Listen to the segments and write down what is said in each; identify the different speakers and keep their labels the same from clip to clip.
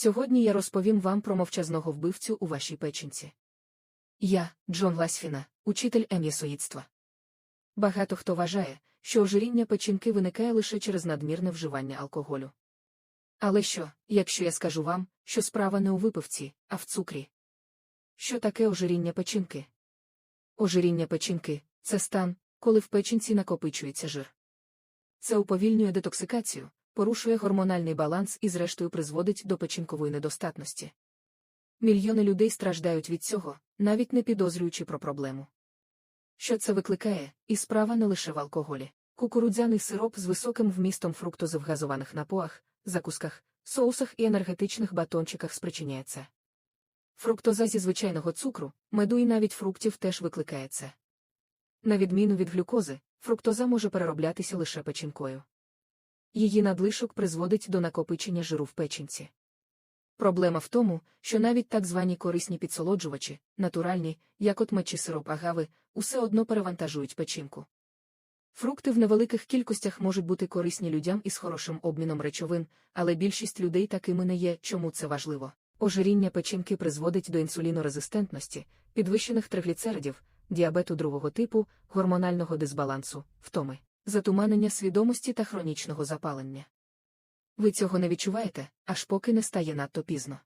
Speaker 1: Сьогодні я розповім вам про мовчазного вбивцю у вашій печінці. Я, Джон Ласфіна, учитель ем'ясоїдства. Багато хто вважає, що ожиріння печінки виникає лише через надмірне вживання алкоголю. Але що, якщо я скажу вам, що справа не у випивці, а в цукрі? Що таке ожиріння печінки? Ожиріння печінки це стан, коли в печінці накопичується жир. Це уповільнює детоксикацію, порушує гормональний баланс і, зрештою, призводить до печінкової недостатності. Мільйони людей страждають від цього, навіть не підозрюючи про проблему. Що це викликає, і справа не лише в алкоголі. Кукурудзяний сироп з високим вмістом фруктози в газованих напоях, закусках, соусах і енергетичних батончиках спричиняє це. Фруктоза зі звичайного цукру, меду і навіть фруктів теж викликає це. На відміну від глюкози, фруктоза може перероблятися лише печінкою. Її надлишок призводить до накопичення жиру в печінці. Проблема в тому, що навіть так звані корисні підсолоджувачі, натуральні, як от мед чи сироп агави, усе одно перевантажують печінку. Фрукти в невеликих кількостях можуть бути корисні людям із хорошим обміном речовин, але більшість людей такими не є, чому це важливо. Ожиріння печінки призводить до інсулінорезистентності, підвищених тригліцеридів, діабету другого типу, гормонального дисбалансу, втоми, затуманення свідомості та хронічного запалення. Ви цього не відчуваєте, аж поки не стає надто пізно.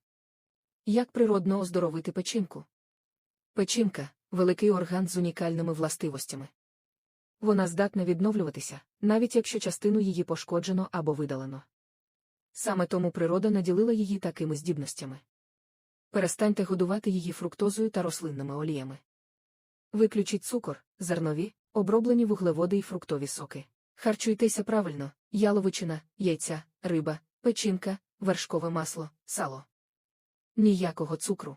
Speaker 1: Як природно оздоровити печінку? Печінка великий орган з унікальними властивостями. Вона здатна відновлюватися, навіть якщо частину її пошкоджено або видалено. Саме тому природа наділила її такими здібностями. Перестаньте годувати її фруктозою та рослинними оліями. Виключіть цукор, зернові, оброблені вуглеводи і фруктові соки. Харчуйтеся правильно, яловичина, яйця, риба, печінка, вершкове масло, сало. Ніякого цукру.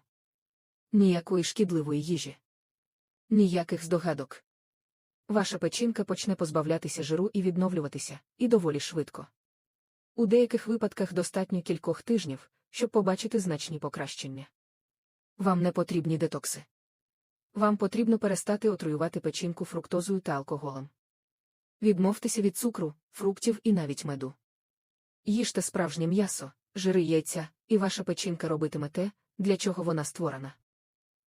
Speaker 1: Ніякої шкідливої їжі. Ніяких здогадок. Ваша печінка почне позбавлятися жиру і відновлюватися, і доволі швидко. У деяких випадках достатньо кількох тижнів, щоб побачити значні покращення. Вам не потрібні детокси. Вам потрібно перестати отруювати печінку фруктозою та алкоголем. Відмовтеся від цукру, фруктів і навіть меду. Їжте справжнє м'ясо, жири яйця, і ваша печінка робитиме те, для чого вона створена.